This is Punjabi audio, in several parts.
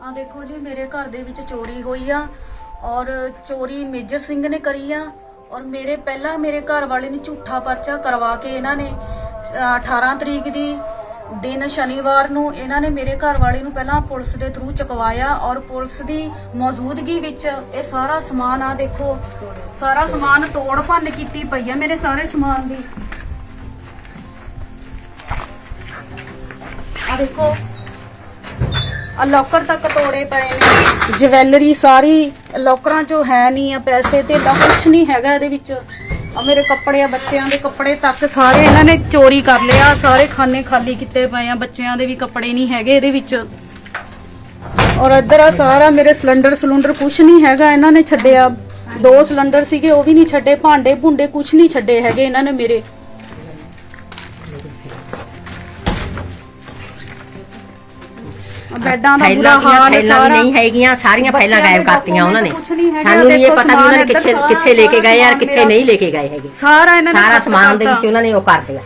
ਆ ਦੇਖੋ ਜੀ, ਮੇਰੇ ਘਰ ਦੇ ਵਿੱਚ ਚੋਰੀ ਹੋਈ ਆ ਔਰ ਚੋਰੀ ਮੇਜਰ ਸਿੰਘ ਨੇ ਕਰੀ ਆ ਔਰ ਮੇਰੇ ਪਹਿਲਾਂ ਮੇਰੇ ਘਰ ਵਾਲੇ ਨੇ ਝੂਠਾ ਪਰਚਾ ਕਰਵਾ ਕੇ ਇਹਨਾਂ ਨੇ 18 ਤਰੀਕ ਦੀ ਦਿਨ ਸ਼ਨੀਵਾਰ ਨੂੰ ਇਹਨਾਂ ਨੇ ਮੇਰੇ ਘਰ ਵਾਲੇ ਨੂੰ ਪਹਿਲਾਂ ਪੁਲਿਸ ਦੇ ਥਰੂ ਚਕਵਾਇਆ ਔਰ ਪੁਲਿਸ ਦੀ ਮੌਜੂਦਗੀ ਵਿੱਚ ਇਹ ਸਾਰਾ ਸਮਾਨ ਆ ਦੇਖੋ, ਸਾਰਾ ਸਮਾਨ ਤੋੜ ਭੰਨ ਕੀਤੀ ਪਈ ਆ ਮੇਰੇ ਸਾਰੇ ਸਮਾਨ ਦੀ। ਆ ਦੇਖੋ ਆ ਲੋਕਰ ਤੱਕ ਤੋੜੇ ਪਏ ਨੇ। ਜਵੈਲਰੀ ਸਾਰੀ ਲੋਕਰਾਂ ਚੋਂ ਹੈ ਨਹੀਂ ਆ ਪੈਸੇ ਤੇ ਕੁਛ ਨਹੀਂ ਹੈਗਾ ਇਹਦੇ ਵਿੱਚ। ਆ ਮੇਰੇ ਕੱਪੜੇ, ਆ ਬੱਚਿਆਂ ਦੇ ਕੱਪੜੇ ਤੱਕ ਸਾਰੇ ਇਹਨਾਂ ਨੇ ਚੋਰੀ ਕਰ ਲਿਆ ਸਾਰੇ ਖਾਨੇ ਖਾਲੀ ਕੀਤੇ ਪਏ ਆ। ਬੱਚਿਆਂ ਦੇ ਵੀ ਕੱਪੜੇ ਨਹੀਂ ਹੈਗੇ ਇਹਦੇ ਵਿੱਚ। ਔਰ ਇੱਧਰ ਆ ਸਾਰਾ ਮੇਰੇ ਸਿਲੰਡਰ ਸਿਲੰਡਰ ਕੁਛ ਨਹੀਂ ਹੈਗਾ। ਇਹਨਾਂ ਨੇ ਛੱਡਿਆ। ਦੋ ਸਿਲੰਡਰ ਸੀਗੇ, ਉਹ ਵੀ ਨਹੀਂ ਛੱਡੇ। ਭਾਂਡੇ ਭੁੰਡੇ ਕੁਛ ਨਹੀਂ ਛੱਡੇ ਹੈਗੇ ਇਹਨਾਂ ਨੇ ਮੇਰੇ। ਬੈੱਡਾਂ ਦਾ ਬੁਰਾ ਫਾਈਲਾਂ ਹਾਲ ਫਾਈਲਾਂ ਵੀ ਸਾਰਾ। ਨਹੀਂ ਹੈਗੀਆਂ ਸਾਰੀਆਂ ਫਾਈਲਾਂ ਗਾਇਬ ਕਰਤੀਆਂ ਉਹਨਾਂ ਨੇ। ਕੁਛ ਨਹੀਂ ਹੈਗਾ, ਸਾਨੂੰ ਨਹੀਂ ਇਹ ਦੇਖੋ ਪਤਾ ਵੀ ਉਹਨਾਂ ਨੇ ਸਮਾਨ ਕਿੱਥੇ ਇੱਧਰ ਕਿੱਥੇ ਲੈ ਕੇ ਗਏ ਯਾਰ ਕਿੱਥੇ ਨਹੀਂ ਲੈ ਕੇ ਗਏ ਹੈਗੇ। ਸਾਰਾ ਇਹਨਾਂ ਨੇ ਸਾਰਾ ਖਤਮ ਸਮਾਨ ਦੇ ਕਰਤਾ। ਵਿੱਚ ਉਹਨਾਂ ਨੇ ਉਹ ਕਰ ਦਿਆ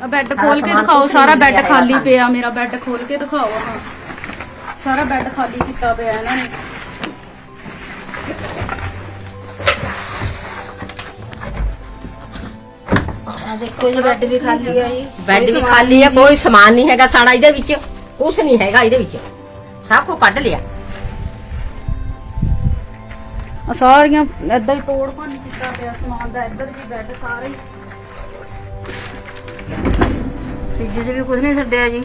ਆ ਬੈੱਡ ਖੋਲ ਕੇ ਸਮਾਨ ਦਿਖਾਓ ਕੁਛ ਸਾਰਾ ਨਹੀਂ ਬੈੱਡ ਖਾਲੀ ਪਿਆ ਮੇਰਾ ਬੈੱਡ ਖੋਲ ਕੇ ਦਿਖਾਓ ਹਾਂ ਸਾਰਾ ਬੈੱਡ ਖਾਲੀ ਕੀਤਾ ਪਿਆ ਇਹਨਾਂ ਨੇ। ਦੇਖੋ ਜੀ ਬੈੱਡ ਵੀ ਖਾਲੀ ਆ ਜੀ। ਬੈੱਡ ਵੀ ਖਾਲੀ ਹੈ ਕੋਈ ਸਮਾਨ ਨਹੀਂ ਹੈਗਾ ਸਾਡਾ ਇਹਦੇ ਵਿੱਚ। ਕੁਝ ਨਹੀਂ ਹੈਗਾ ਇਹਦੇ ਵਿੱਚ। ਸਭ ਕੁਝ ਕੱਢ ਲਿਆ। ਆ ਸਾਰੀਆਂ ਏਦਾਂ ਹੀ ਤੋੜ ਭੰਨ ਕੀਤਾ ਪਿਆ ਸਮਾਨ ਦਾ ਇੱਧਰ ਵੀ ਬੈੱਡ ਸਾਰੇ। ਹੀ ਫ੍ਰਿਜ 'ਚ ਵੀ ਕੁਝ ਨਹੀਂ ਛੱਡਿਆ ਜੀ।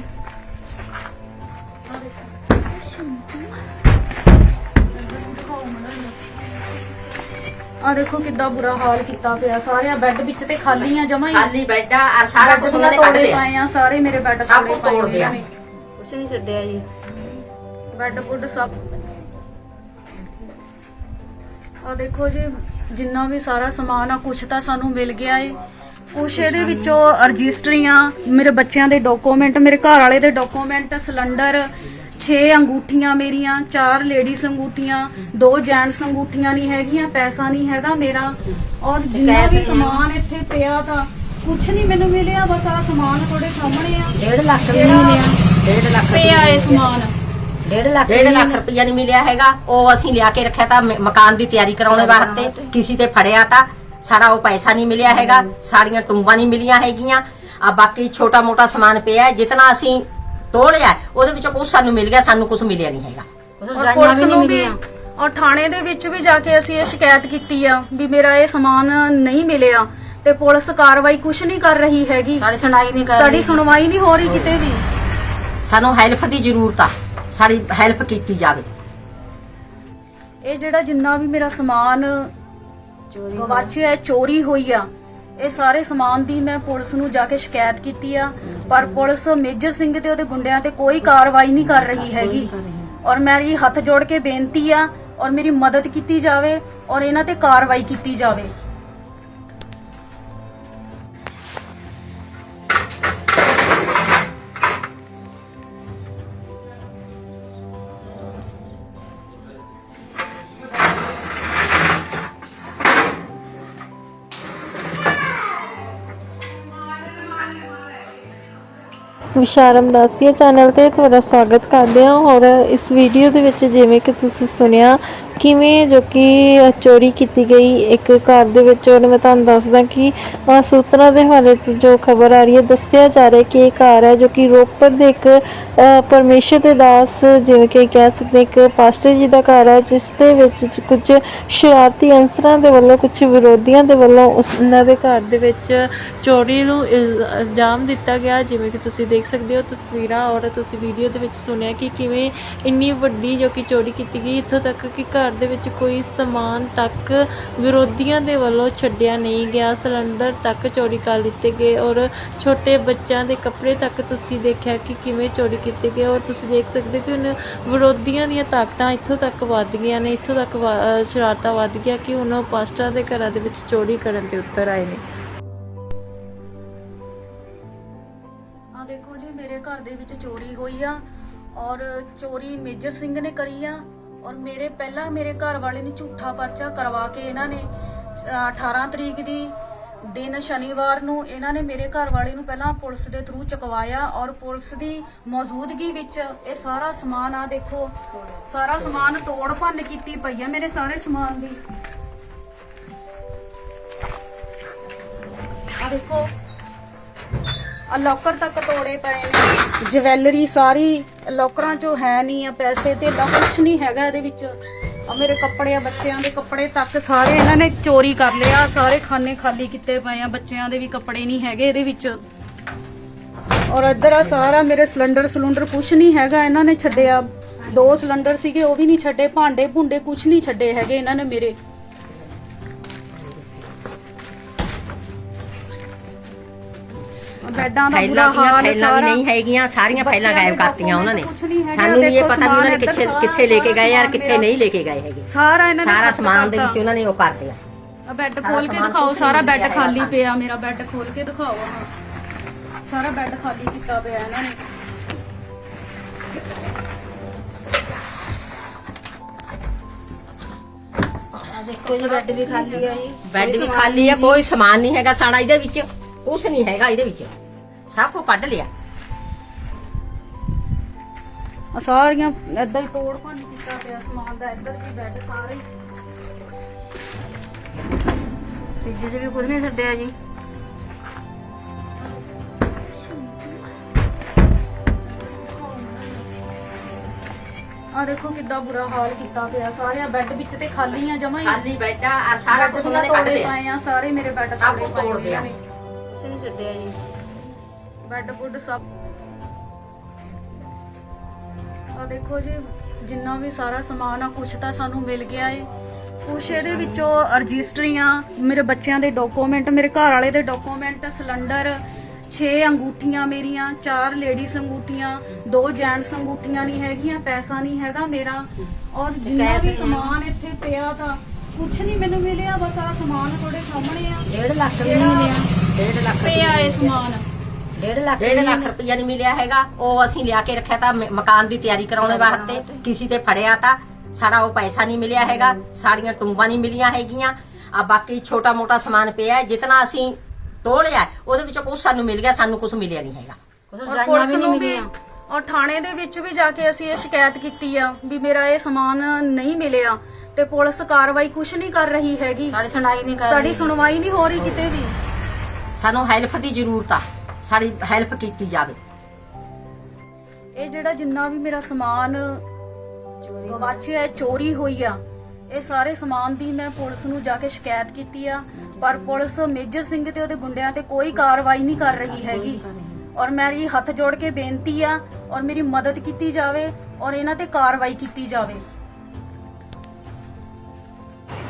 ਆ ਦੇਖੋ ਕਿੱਦਾਂ ਬੁਰਾ ਹਾਲ ਕੀਤਾ ਪਿਆ ਸਾਰੇ ਬੈੱਡ ਵਿੱਚ ਤੇ ਖਾਲੀ ਆ ਜਮਾ ਹੀ। ਖਾਲੀ ਬੈੱਡ ਆ ਔਰ ਸਾਰਾ ਬੈੱਡ ਕੁਝ ਵੀ ਉਹਨਾਂ ਨੇ ਕੱਢ ਤੋੜੇ ਲਿਆ। ਪਏ ਆ ਸਾਰੇ ਮੇਰੇ ਬੈੱਡ ਸਭ ਤੋੜੇ ਕੁਛ ਪਏ ਤੋੜ ਹੋਏ ਦਿਆ। ਨੇ ਕੁਝ ਨਹੀਂ ਛੱਡਿਆ ਜੀ। ਬੈੱਡ ਬੁੱਡ ਸਭ। ਆ ਦੇਖੋ ਜੀ ਜਿੰਨਾ ਵੀ ਸਾਰਾ ਸਮਾਨ ਆ ਕੁਛ ਤਾਂ ਸਾਨੂੰ ਮਿਲ ਗਿਆ ਏ। ਕੁਛ ਇਹਦੇ ਵਿੱਚੋਂ ਰਜਿਸਟਰੀਆਂ ਮੇਰੇ ਬੱਚਿਆਂ ਦੇ ਡਾਕੂਮੈਂਟ ਮੇਰੇ ਘਰ ਵਾਲੇ ਦੇ ਡਾਕੂਮੈਂਟ ਸਿਲੰਡਰ 6 ਅੰਗੂਠੀਆਂ ਮੇਰੀਆਂ 4 ਲੇਡੀਜ਼ ਅੰਗੂਠੀਆਂ 2 ਜੈਂਟਸ ਅੰਗੂਠੀਆਂ ਨਹੀਂ ਹੈਗੀਆਂ ਪੈਸਾ ਨਹੀਂ ਹੈਗਾ ਮੇਰਾ। ਔਰ ਜਿੰਨਾ ਵੀ ਸਮਾਨ ਇੱਥੇ ਪਿਆ ਤਾਂ ਕੁਛ ਨਹੀਂ ਮੈਨੂੰ ਮਿਲਿਆ ਬਸ ਆ ਸਮਾਨ ਤੁਹਾਡੇ ਸਾਹਮਣੇ ਆ। 1.5 ਲੱਖ ਮਿਲਿਆ। 1.5 ਲੱਖ ਪਿਆ ਇਹ ਸਮਾਨ। 1.5 ਲੱਖ 1.5 ਲੱਖ ਰੁਪਇਆ ਨਹੀਂ ਮਿਲਿਆ ਹੈਗਾ। ਉਹ ਅਸੀਂ ਲਿਆ ਕੇ ਰੱਖਿਆ ਤਾਂ ਮ- ਮਕਾਨ ਦੀ ਤਿਆਰੀ ਕਰਾਉਣੇ ਵਾਸਤੇ। ਕਿਸੇ ਤੇ ਫੜਿਆ ਤਾਂ ਸਾਡਾ ਉਹ ਪੈਸਾ ਨਹੀਂ ਮਿਲਿਆ ਹੈਗਾ। ਸਾਡੀਆਂ ਟੁੰਬਾਂ ਨਹੀਂ ਮਿਲੀਆਂ ਹੈਗੀਆਂ। ਆ ਬਾਕੀ ਛੋਟਾ ਮੋਟਾ ਸਮਾਨ ਪਿਆ ਹੈ, ਜਿਤਨਾ ਅਸੀਂ ਟੋਲਿਆ ਉਹਦੇ ਵਿੱਚੋਂ ਕੁਝ ਸਾਨੂੰ ਮਿਲ ਗਿਆ ਸਾਨੂੰ ਕੁਝ ਮਿਲਿਆ ਨਹੀਂ ਹੈਗਾ। ਕੁਝ ਔਰ ਪੁਲਿਸ ਨੂੰ ਵੀ ਥਾਣੇ ਦੇ ਵਿੱਚ ਵੀ ਜਾ ਕੇ ਅਸੀਂ ਇਹ ਸ਼ਿਕਾਇਤ ਕੀਤੀ ਆ ਵੀ ਮੇਰਾ ਇਹ ਸਮਾਨ ਨਹੀਂ ਮਿਲਿਆ ਤੇ ਪੁਲਿਸ ਕਾਰਵਾਈ ਕੁਛ ਨਹੀਂ ਕਰ ਰਹੀ ਹੈਗੀ। ਸਾਡੀ ਸੁਣਾਈ ਨਹੀਂ ਕਰ ਸਾਡੀ ਸੁਣਵਾਈ ਨਹੀਂ ਹੋ ਰਹੀ ਕਿਤੇ ਵੀ। ਸਾਨੂੰ ਹੈਲਪ ਦੀ ਜ਼ਰੂਰਤ ਆ। ਸਾਡੀ ਹੈਲਪ ਕੀਤੀ ਜਾਵੇ। ਇਹ ਜਿਹੜਾ ਜਿੰਨਾ ਵੀ ਮੇਰਾ ਸਮਾਨ ਚੋਰੀ ਗਵਾਚਿਆ ਚੋਰੀ ਹੋਈ ਆ ਇਹ ਸਾਰੇ ਸਮਾਨ ਦੀ ਮੈਂ ਪੁਲਿਸ ਨੂੰ ਜਾ ਕੇ ਸ਼ਿਕਾਇਤ ਕੀਤੀ ਆ। ਪਰ ਪੁਲਿਸ ਮੇਜਰ ਸਿੰਘ ਤੇ ਉਹਦੇ ਗੁੰਡਿਆਂ ਤੇ ਕੋਈ ਕਾਰਵਾਈ ਨਹੀਂ ਕਰ ਰਹੀ ਹੈਗੀ। ਔਰ ਮੇਰੀ ਹੱਥ ਜੋੜ ਕੇ ਬੇਨਤੀ ਆ ਔਰ ਮੇਰੀ ਮਦਦ ਕੀਤੀ ਜਾਵੇ ਔਰ ਇਹਨਾਂ ਤੇ ਕਾਰਵਾਈ ਕੀਤੀ ਜਾਵੇ। ਵਿਸ਼ਾਰਮ ਦਾਸੀਆ ਚੈਨਲ ਤੇ ਤੁਹਾਡਾ ਸਵਾਗਤ ਕਰਦੇ ਹਾਂ। ਔਰ ਇਸ ਵੀਡੀਓ ਦੇ ਵਿੱਚ ਜਿਵੇਂ ਕਿ ਤੁਸੀਂ ਸੁਣਿਆ ਕਿਵੇਂ ਜੋ ਕਿ ਚੋਰੀ ਕੀਤੀ ਗਈ ਇੱਕ ਘਰ ਦੇ ਵਿੱਚ? ਔਰ ਮੈਂ ਤੁਹਾਨੂੰ ਦੱਸਦਾ ਕਿ ਸੂਤਰਾਂ ਦੇ ਹਵਾਲੇ ਤੋਂ ਜੋ ਖਬਰ ਆ ਰਹੀ ਹੈ ਦੱਸਿਆ ਜਾ ਰਿਹਾ ਕਿ ਇਹ ਘਰ ਹੈ ਜੋ ਕਿ ਰੋਪੜ ਦੇ ਇੱਕ ਅ, ਪਰਮੇਸ਼ਰ ਦੇ ਦਾਸ ਜਿਵੇਂ ਕਿ ਕਹਿ ਸਕਦੇ ਇੱਕ ਪਾਸਟਰ ਜੀ ਦਾ ਘਰ ਹੈ ਜਿਸ ਦੇ ਵਿੱਚ ਜ- ਕੁਝ ਸ਼ਰਾਰਤੀ ਅੰਸਰਾਂ ਦੇ ਵੱਲੋਂ ਕੁਝ ਵਿਰੋਧੀਆਂ ਦੇ ਵੱਲੋਂ ਉਸ ਉਹਨਾਂ ਦੇ ਘਰ ਦੇ ਵਿੱਚ ਚੋਰੀ ਨੂੰ ਇਲ- ਇਲਜ਼ਾਮ ਦਿੱਤਾ ਗਿਆ। ਜਿਵੇਂ ਕਿ ਤੁਸੀਂ ਦੇਖ ਸਕਦੇ ਹੋ ਤਸਵੀਰਾਂ ਔਰ ਤੁਸੀਂ ਵੀਡੀਓ ਦੇ ਵਿੱਚ ਸੁਣਿਆ ਕਿ ਕਿਵੇਂ ਇੰਨੀ ਵੱਡੀ ਜੋ ਕਿ ਚੋਰੀ ਕੀਤੀ ਗਈ ਇੱਥੋਂ ਤੱਕ ਕਿ ਘਰ ਦੇ ਵਿੱਚ ਕੋਈ ਸਮਾਨ ਤੱਕ ਵਿਰੋਧੀਆਂ ਦੇ ਵੱਲੋਂ ਛੱਡਿਆ ਨਹੀਂ ਗਿਆ। ਸਿਲੰਡਰ ਤੱਕ ਚੋਰੀ ਕਰ ਲਿੱਤੇ ਗਏ ਔਰ ਛੋਟੇ ਬੱਚਿਆਂ ਦੇ ਕੱਪੜੇ ਤੱਕ ਤੁਸੀਂ ਦੇਖਿਆ ਕਿ ਕਿਵੇਂ ਚੋਰੀ ਕੀਤੇ ਗਏ? ਔਰ ਤੁਸੀਂ ਦੇਖ ਸਕਦੇ ਕਿ ਹੁਣ ਵਿਰੋਧੀਆਂ ਦੀਆਂ ਤਾਕਤਾਂ ਇੱਥੋਂ ਤੱਕ ਵੱਧ ਗਈਆਂ ਨੇ, ਇੱਥੋਂ ਤੱਕ ਸ਼ਰਾਰਤਾਂ ਵੱਧ ਗਿਆ ਕਿ ਹੁਣ ਉਹ ਪਾਸਟਰਾਂ ਦੇ ਘਰਾਂ ਦੇ ਵਿੱਚ ਚੋਰੀ ਕਰਨ ਤੇ ਉੱਤਰ ਆਏ ਨੇ। ਆ ਦੇਖੋ ਜੀ, ਮੇਰੇ ਘਰ ਦੇ ਵਿੱਚ ਚੋਰੀ ਹੋਈ ਆ ਔਰ ਚੋਰੀ ਮੇਜਰ ਸਿੰਘ ਨੇ ਕਰੀ ਆ। ਔਰ ਮੇਰੇ ਪਹਿਲਾਂ ਮੇਰੇ ਘਰ ਵਾਲੇ ਨੇ ਝੂਠਾ ਪਰਚਾ ਕਰਵਾ ਕੇ ਇਹਨਾਂ ਨੇ 18 ਤਰੀਕ ਦੀ ਦਿਨ ਸ਼ਨੀਵਾਰ ਨੂੰ ਇਹਨਾਂ ਨੇ ਮੇਰੇ ਘਰ ਵਾਲੇ ਨੂੰ ਪਹਿਲਾਂ ਪੁਲਿਸ ਦੇ ਥਰੂ ਚੁਕਵਾਇਆ ਔਰ ਪੁਲਿਸ ਦੀ ਮੌਜੂਦਗੀ ਵਿੱਚ ਇਹ ਸਾਰਾ ਸਮਾਨ ਆ ਦੇਖੋ, ਸਾਰਾ ਸਮਾਨ ਤੋੜ ਭੰਨ ਕੀਤੀ ਪਈ ਆ ਮੇਰੇ ਸਾਰੇ ਸਮਾਨ ਦੀ। ਆ ਦੇਖੋ ਆ ਲੋਕਰ ਤੱਕ ਤੋੜੇ ਪਏ ਨੇ। ਜਵੈਲਰੀ ਸਾਰੀ ਲੋਕਰਾਂ 'ਚੋਂ ਹੈ ਨਹੀਂ ਆ, ਪੈਸੇ ਤੇ ਕੁਛ ਨਹੀਂ ਹੈਗਾ ਇਹਦੇ ਵਿੱਚ। ਆ ਮੇਰੇ ਕੱਪੜੇ, ਆ ਬੱਚਿਆਂ ਦੇ ਕੱਪੜੇ ਤੱਕ ਸਾਰੇ ਇਹਨਾਂ ਨੇ ਚੋਰੀ ਕਰ ਲਿਆ ਸਾਰੇ ਖਾਨੇ ਖਾਲੀ ਕੀਤੇ ਪਏ ਆ, ਬੱਚਿਆਂ ਦੇ ਵੀ ਕੱਪੜੇ ਨਹੀਂ ਹੈਗੇ ਇਹਦੇ ਵਿੱਚ। ਔਰ ਇੱਧਰ ਆ ਸਾਰਾ ਮੇਰੇ ਸਿਲੰਡਰ ਸਿਲੰਡਰ ਕੁਛ ਨਹੀਂ ਹੈਗਾ, ਇਹਨਾਂ ਨੇ ਛੱਡਿਆ। ਦੋ ਸਿਲੰਡਰ ਸੀਗੇ, ਉਹ ਵੀ ਨਹੀਂ ਛੱਡੇ, ਭਾਂਡੇ ਭੁੰਡੇ ਕੁਛ ਨਹੀਂ ਛੱਡੇ ਹੈਗੇ ਇਹਨਾਂ ਨੇ ਮੇਰੇ। ਬੈੱਡਾਂ ਦਾ ਬੁਰਾ ਫਾਈਲਾਂ ਹਾਲ ਫਾਈਲਾਂ ਵੀ ਸਾਰਾ। ਨਹੀਂ ਹੈਗੀਆਂ ਸਾਰੀਆਂ ਫਾਈਲਾਂ ਗਾਇਬ ਕਰਤੀਆਂ ਉਹਨਾਂ ਨੇ। ਸਾਨੂੰ ਨਹੀਂ ਇਹ ਪਤਾ ਵੀ ਉਹਨਾਂ ਨੇ ਕਿੱਥੇ ਕਿੱਥੇ ਲੈ ਕੇ ਗਏ ਯਾਰ ਕਿੱਥੇ ਨਹੀਂ ਲੈ ਕੇ ਗਏ ਹੈਗੇ। ਸਾਰਾ ਇਹਨਾਂ ਨੇ ਸਾਰਾ ਸਮਾਨ ਦੇ ਕਰਤਾ। ਵਿੱਚ ਉਹਨਾਂ ਨੇ ਉਹ ਕਰ ਦਿਆ ਆ ਬੈੱਡ ਖੋਲ ਕੇ ਦਿਖਾਓ ਸਾਰਾ ਬੈੱਡ ਖਾਲੀ ਪਿਆ ਮੇਰਾ ਬੈੱਡ ਖੋਲ ਕੇ ਦਿਖਾਓ ਆਹ ਸਾਰਾ ਬੈੱਡ ਖਾਲੀ ਕੀਤਾ ਪਿਆ ਇਹਨਾਂ ਨੇ। ਆ ਦੇਖੋ ਬੈੱਡ ਵੀ ਖਾਲੀ ਆ ਜੀ। ਬੈੱਡ ਵੀ ਖਾਲੀ ਆ ਕੋਈ ਸਮਾਨ ਨਹੀਂ ਹੈਗਾ ਸਾਡਾ। ਇਹਦੇ ਵਿੱਚ ਕੁਛ ਨਹੀਂ ਹੈਗਾ ਇਹਦੇ ਵਿੱਚ। ਸਭ ਕੁਝ ਕੱਢ ਲਿਆ। ਆ ਸਾਰੀਆਂ ਏਦਾਂ ਹੀ ਤੋੜ ਭੰਨ ਕੀਤਾ ਪਿਆ ਸਮਾਨ ਦਾ ਇੱਧਰ ਵੀ ਬੈੱਡ ਸਾਰੇ। ਫ੍ਰਿਜ 'ਚ ਵੀ ਕੁਝ ਨਹੀਂ ਛੱਡਿਆ ਜੀ। ਆ ਦੇਖੋ ਕਿੱਦਾਂ ਬੁਰਾ ਹਾਲ ਕੀਤਾ ਪਿਆ। ਸਾਰੇ ਬੈੱਡ ਵਿੱਚ ਤੇ ਖਾਲੀ ਆ ਜਮਾ ਹੀ। ਖਾਲੀ ਬੈੱਡ ਆ ਆਹ ਸਾਰਾ ਕੁਝ ਉਹਨਾਂ ਨੇ ਕੱਢ ਲਿਆ। ਪਏ ਆ ਸਾਰੇ ਮੇਰੇ ਬੈੱਡ ਸਭ ਤੋੜੇ ਦਿਆ। ਕੁਝ ਨਹੀਂ ਛੱਡਿਆ ਜੀ। ਬੈੱਡ ਬੁੱਡ ਸਭ। ਆ ਦੇਖੋ ਜੀ ਜਿੰਨਾ ਵੀ ਸਾਰਾ ਸਮਾਨ ਆ ਕੁਛ ਤਾਂ ਸਾਨੂੰ ਮਿਲ ਗਿਆ ਏ। ਕੁਛ ਇਹਦੇ ਵਿੱਚੋਂ ਰਜਿਸਟਰੀਆਂ ਮੇਰੇ ਬੱਚਿਆਂ ਦੇ ਡਾਕੂਮੈਂਟ ਮੇਰੇ ਘਰ ਵਾਲੇ ਦੇ ਡਾਕੂਮੈਂਟ ਸਿਲੰਡਰ 6 ਅੰਗੂਠੀਆਂ ਮੇਰੀਆਂ 4 ਲੇਡੀਜ਼ ਅੰਗੂਠੀਆਂ 2 ਜੈਂਟਸ ਅੰਗੂਠੀਆਂ ਨਹੀਂ ਹੈਗੀਆਂ ਪੈਸਾ ਨਹੀਂ ਹੈਗਾ ਮੇਰਾ। ਔਰ ਜਿੰਨਾ ਵੀ ਸਮਾਨ ਇੱਥੇ ਪਿਆ ਤਾਂ ਕੁਛ ਨਹੀਂ ਮੈਨੂੰ ਮਿਲਿਆ ਬਸ ਆ ਸਮਾਨ ਤੁਹਾਡੇ ਸਾਹਮਣੇ ਆ। 1.5 ਲੱਖ ਨਹੀਂ ਮਿਲਿਆ। 1.5 ਲੱਖ ਪਿਆ ਇਹ ਸਮਾਨ। 1.5 ਲੱਖ ਡੇਢ ਲੱਖ ਰੁਪਇਆ ਨਹੀਂ ਮਿਲਿਆ ਹੈਗਾ। ਉਹ ਅਸੀਂ ਲਿਆ ਕੇ ਰੱਖਿਆ ਤਾਂ ਮ- ਮਕਾਨ ਦੀ ਤਿਆਰੀ ਕਰਾਉਣੇ ਵਾਸਤੇ। ਕਿਸੇ ਤੇ ਫੜਿਆ ਤਾਂ ਸਾਡਾ ਉਹ ਪੈਸਾ ਨਹੀਂ ਮਿਲਿਆ ਹੈਗਾ। ਸਾਡੀਆਂ ਟੁੰਬਾਂ ਨਹੀਂ ਮਿਲੀਆਂ ਹੈਗੀਆਂ। ਆ ਬਾਕੀ ਛੋਟਾ ਮੋਟਾ ਸਮਾਨ ਪਿਆ ਹੈ, ਜਿਤਨਾ ਅਸੀਂ ਟੋਲਿਆ ਉਹਦੇ ਵਿੱਚੋਂ ਕੁਝ ਸਾਨੂੰ ਮਿਲ ਗਿਆ ਸਾਨੂੰ ਕੁਝ ਮਿਲਿਆ ਨਹੀਂ ਹੈਗਾ। ਕੁਝ ਔਰ ਰਜਾਈਆਂ ਪੁਲਿਸ ਵੀ ਨੂੰ ਨਹੀਂ ਵੀ ਮਿਲੀਆਂ ਔਰ ਥਾਣੇ ਦੇ ਵਿੱਚ ਵੀ ਜਾ ਕੇ ਅਸੀਂ ਇਹ ਸ਼ਿਕਾਇਤ ਕੀਤੀ ਆ ਵੀ ਮੇਰਾ ਇਹ ਸਮਾਨ ਨਹੀਂ ਮਿਲਿਆ ਤੇ ਪੁਲਿਸ ਕਾਰਵਾਈ ਕੁਝ ਨਹੀਂ ਕਰ ਰਹੀ ਹੈਗੀ। ਸਾਡੀ ਸੁਣਾਈ ਨਹੀਂ ਕਰ ਸਾਡੀ ਰਹੀ। ਸੁਣਵਾਈ ਨਹੀਂ ਹੋ ਰਹੀ ਕਿਤੇ ਵੀ। ਸਾਨੂੰ ਹੈਲਪ ਦੀ ਜ਼ਰੂਰਤ ਆ। ਸਾਡੀ ਹੈਲਪ ਕੀਤੀ ਜਾਵੇ। ਇਹ ਜਿਹੜਾ ਜਿੰਨਾ ਵੀ ਮੇਰਾ ਸਮਾਨ ਗਵਾਚਿਆ ਚੋਰੀ ਹੋਈ ਆ, ਇਹ ਸਾਰੇ ਸਮਾਨ ਦੀ ਮੈਂ ਪੁਲਿਸ ਨੂੰ ਜਾ ਕੇ ਸ਼ਿਕਾਇਤ ਕੀਤੀ ਆ। ਪਰ ਪੁਲਿਸ ਮੇਜਰ ਸਿੰਘ ਤੇ ਉਹਦੇ ਗੁੰਡਿਆਂ ਤੇ ਕੋਈ ਕਾਰਵਾਈ ਨਹੀਂ ਕਰ ਰਹੀ ਹੈਗੀ। ਔਰ ਮੇਰੀ ਹੱਥ ਜੋੜ ਕੇ ਬੇਨਤੀ ਆ, ਔਰ ਮੇਰੀ ਮਦਦ ਕੀਤੀ ਜਾਵੇ, ਔਰ ਇਹਨਾਂ ਤੇ ਕਾਰਵਾਈ ਕੀਤੀ ਜਾਵੇ।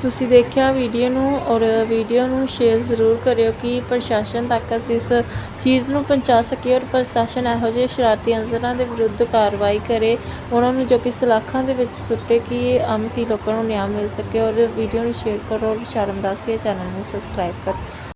ਤੁਸੀਂ ਦੇਖਿਆ ਵੀਡੀਓ ਨੂੰ ਔਰ ਵੀਡੀਓ ਨੂੰ ਸ਼ੇਅਰ ਜ਼ਰੂਰ ਕਰਿਓ ਕਿ ਪ੍ਰਸ਼ਾਸਨ ਤੱਕ ਅਸੀਂ ਇਸ ਚੀਜ਼ ਨੂੰ ਪਹੁੰਚਾ ਸਕੀਏ ਔਰ ਪ੍ਰਸ਼ਾਸਨ ਇਹੋ ਜਿਹੇ ਸ਼ਰਾਰਤੀ ਅਨਸਰਾਂ ਦੇ ਵਿਰੁੱਧ ਕਾਰਵਾਈ ਕਰੇ, ਉਹਨਾਂ ਨੂੰ ਜੋ ਕਿ ਸਲਾਖਾਂ ਦੇ ਵਿੱਚ ਸੁੱਟੇ ਕਿ ਆਮ ਸੀ ਲੋਕਾਂ ਨੂੰ ਨਿਆਂ ਮਿਲ ਸਕੇ ਔਰ ਵੀਡੀਓ ਨੂੰ ਸ਼ੇਅਰ ਕਰੋ ਔਰ ਸ਼ਰਮਦਾਸੀਆ ਚੈਨਲ ਨੂੰ ਸਬਸਕ੍ਰਾਈਬ ਕਰੋ।